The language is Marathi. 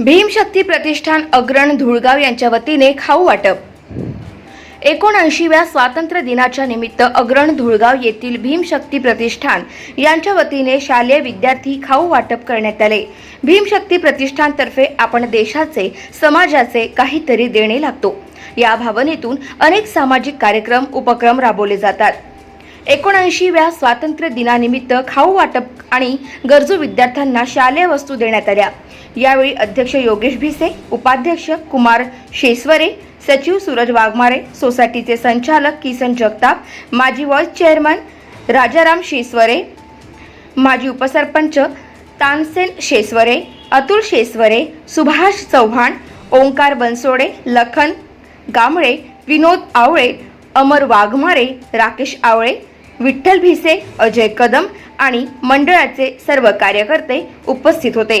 भीमशक्ती प्रतिष्ठान अग्रण धुळगाव यांच्या वतीने खाऊ वाटप. एकोणऐंशीव्या स्वातंत्र्य दिनाच्या निमित्त अग्रण धुळगाव येथील भीमशक्ती प्रतिष्ठान यांच्या वतीने शालेय विद्यार्थी खाऊ वाटप करण्यात आले. भीमशक्ती प्रतिष्ठानतर्फे आपण देशाचे समाजाचे काहीतरी देणे लागतो. या भावनेतून अनेक सामाजिक कार्यक्रम उपक्रम राबवले जातात. एकोणऐंशीव्या स्वातंत्र्य दिनानिमित्त खाऊ वाटप आणि गरजू विद्यार्थ्यांना शालेय वस्तू देण्यात आल्या. यावेळी अध्यक्ष योगेश भिसे उपाध्यक्ष कुमार शेसवरे सचिव सूरज वाघमारे सोसायटीचे संचालक किसन जगताप माजी व्हाईस चेअरमन राजाराम शेसवरे माजी उपसरपंच तानसेन शेसवरे अतुल शेसवरे सुभाष चव्हाण ओंकार बनसोडे लखन गामळे विनोद आवळे अमर वाघमारे राकेश आवळे विठ्ठल भिसे अजय कदम आणि मंडळाचे सर्व कार्यकर्ते उपस्थित होते.